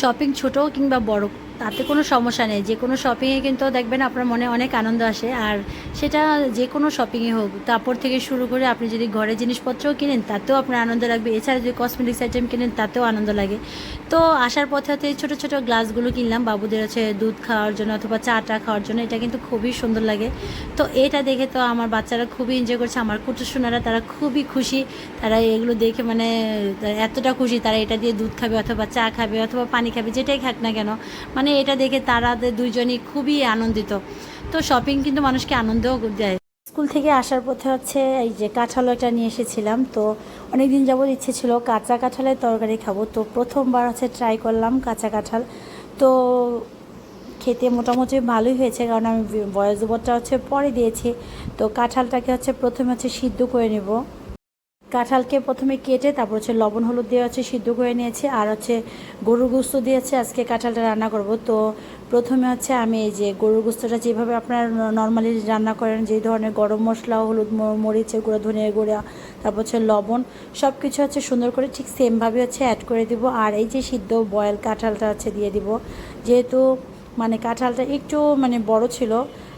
Shopping ছোট কিংবা বড়। তাতে কোনো সমস্যা নেই। যে কোনো শপিংয়ে কিন্তু দেখবেন আপনার মনে অনেক আনন্দ আসে। আর সেটা যে কোনো শপিংয়ে হোক কাপড় থেকে শুরু করে আপনি যদি ঘরের জিনিসপত্রও কিনেন, তাতেও আপনার আনন্দ লাগবে। এছাড়া যদি কসমেটিক্স আইটেম কিনেন, তাতেও আনন্দ লাগে। তো আসার পথে হতে ছোটো ছোটো গ্লাসগুলো কিনলাম। বাবুদের হচ্ছে দুধ খাওয়ার জন্য অথবা চাটা খাওয়ার জন্য। এটা কিন্তু খুবই সুন্দর লাগে। তো এটা দেখে তো আমার বাচ্চারা খুবই এনজয় করছে। আমার কুটুসোনারা তারা খুবই খুশি। তারা এগুলো দেখে মানে এতটা খুশি। তারা এটা দিয়ে দুধ খাবে অথবা চা খাবে অথবা পানি খাবে, যেটাই খাক না কেন। মানে এটা দেখে তারা দুইজনই খুবই আনন্দিত। তো শপিং কিন্তু মানুষকে আনন্দও দেয়। স্কুল থেকে আসার পথে হচ্ছে এই যে কাঁঠাল একটা নিয়ে এসেছিলাম, তো অনেক দিন যাবত ইচ্ছে ছিল কাঁচা কাঁঠালের তরকারি খাব। তো প্রথমবার হচ্ছে ট্রাই করলাম কাঁচা কাঁঠাল। তো খেতে মোটামুটি ভালোই হয়েছে, কারণ আমি বয়স হচ্ছে পরে দিয়েছি। তো কাঁঠালটাকে হচ্ছে প্রথমে হচ্ছে সিদ্ধ করে নেব। কাঁঠালকে প্রথমে কেটে তারপর হচ্ছে লবণ, হলুদ দিয়ে হচ্ছে সিদ্ধ করে নিয়েছি আর হচ্ছে গরুর গুস্ত দিয়েছে আজকে কাঁঠালটা রান্না করব। তো প্রথমে হচ্ছে আমি এই যে গরুর গুস্তটা যেভাবে আপনারা নর্মালি রান্না করেন যে ধরনের গরম মশলা, হলুদ মরিচের গুঁড়ো ধনিয়া গুঁড়া, তারপর হচ্ছে লবণ সব কিছু হচ্ছে সুন্দর করে ঠিক সেমভাবে হচ্ছে অ্যাড করে দিব। আর এই যে সিদ্ধ বয়েল কাঁঠালটা হচ্ছে দিয়ে দিব। যেহেতু মানে কাঁঠালটা একটু মানে বড় ছিল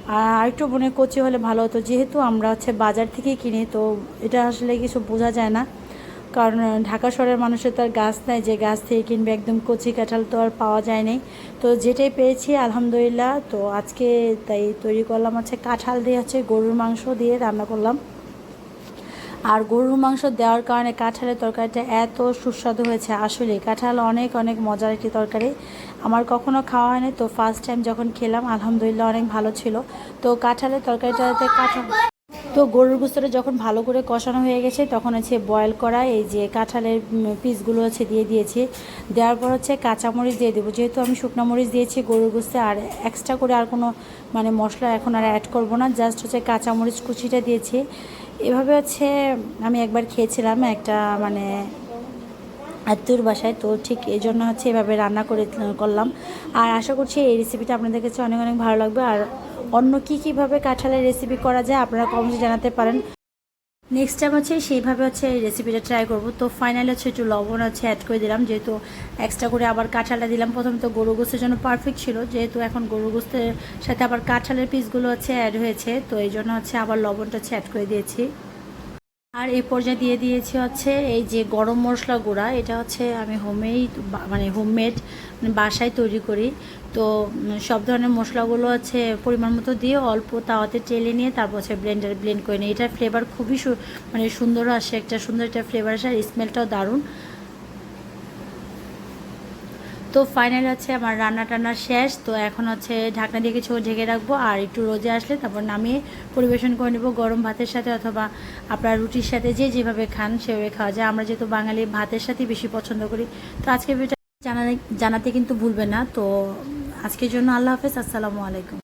আর একটু মনে কচি হলে ভালো হতো। যেহেতু আমরা হচ্ছে বাজার থেকে কিনি, তো এটা আসলে কিছু বোঝা যায় না। কারণ ঢাকা শহরের মানুষের তার গাছ নেয় যে গাছ থেকে কিনবে একদম কচি কাঁঠাল তো আর পাওয়া যায় নাই। তো যেটাই পেয়েছি, আলহামদুলিল্লাহ। তো আজকে তাই তৈরি করলাম হচ্ছে কাঁঠাল দিয়ে হচ্ছে গরুর মাংস দিয়ে রান্না করলাম। আর গরুর মাংস দেওয়ার কারণে কাঁঠালের তরকারিটা এত সুস্বাদু হয়েছে। আসলে কাঁঠাল অনেক অনেক মজার একটি তরকারি। আমার কখনো খাওয়া হয়নি, তো ফার্স্ট টাইম যখন খেলাম, আলহামদুলিল্লাহ অনেক ভালো ছিল। তো কাঁঠালের তরকারিটাতে কাঁঠাল তো গরুর গুস্তটা যখন ভালো করে কষানো হয়ে গেছে, তখন হচ্ছে বয়েল করা, এই যে কাঁঠালের পিসগুলো হচ্ছে দিয়ে দিয়েছি। দেওয়ার পর হচ্ছে কাঁচামরিচ দিয়ে দেবো। যেহেতু আমি শুকনো মরিচ দিয়েছি গরুর গুস্তে, আর এক্সট্রা করে আর কোনো মানে মশলা এখন আর অ্যাড করব না জাস্ট হচ্ছে কাঁচামরিচ কুচিটা দিয়েছি। এভাবে হচ্ছে আমি একবার খেয়েছিলাম একটা মানে আত্মীয়র বাসায়, তো ঠিক এই জন্য হচ্ছে এভাবে রান্না করে করলাম। আর আশা করছি এই রেসিপিটা আপনাদের কাছে অনেক অনেক ভালো লাগবে। আর অন্য কী কীভাবে কাঁঠালের রেসিপি করা যায় আপনারা কমেন্টে জানাতে পারেন। নেক্সট টাইম হচ্ছে সেইভাবে হচ্ছে রেসিপিটা ট্রাই করব। তো ফাইনালি হচ্ছে একটু লবণ হচ্ছে অ্যাড করে দিলাম, যেহেতু এক্সট্রা করে আবার কাঁঠালটা দিলাম। প্রথমে তো গরু গোস্তের জন্য পারফেক্ট ছিল, যেহেতু এখন গরু গোস্তের সাথে আবার কাঁঠালের পিসগুলো হচ্ছে অ্যাড হয়েছে। তো এই জন্য হচ্ছে আবার লবণটা হচ্ছে অ্যাড করে দিয়েছি। আর এই পর্যায়ে দিয়ে দিয়েছি হচ্ছে এই যে গরম মশলা গুঁড়া, এটা হচ্ছে আমি হোমেই মানে হোমমেড মানে বাসায় তৈরি করি। তো সব ধরনের মশলাগুলো হচ্ছে পরিমাণ মতো দিয়ে অল্প তাওয়াতে টেলে নিয়ে তারপর হচ্ছে ব্লেন্ডারে ব্লেন্ড করে নিই। এটার ফ্লেভার খুবই মানে সুন্দর আসে, একটা সুন্দর একটা ফ্লেভার আসে, আর স্মেলটাও দারুণ। তো ফাইনাল হচ্ছে আমার রান্না টান্না শেষ, তো এখন হচ্ছে ঢাকনা দিয়ে কিছু ঢেকে রাখব আর একটু রোজে আসলে তারপর নামিয়ে পরিবেশন করে নেব গরম ভাতের সাথে অথবা আপনার রুটির সাথে যে যেভাবে খান সেভাবে খাওয়া যায়। আমরা যেহেতু বাঙালি, ভাতের সাথে বেশি পছন্দ করি। তো আজকে জানাতে কিন্তু ভুলবে না। তো আজকের জন্য আল্লাহ হাফেজ, আসসালামু আলাইকুম।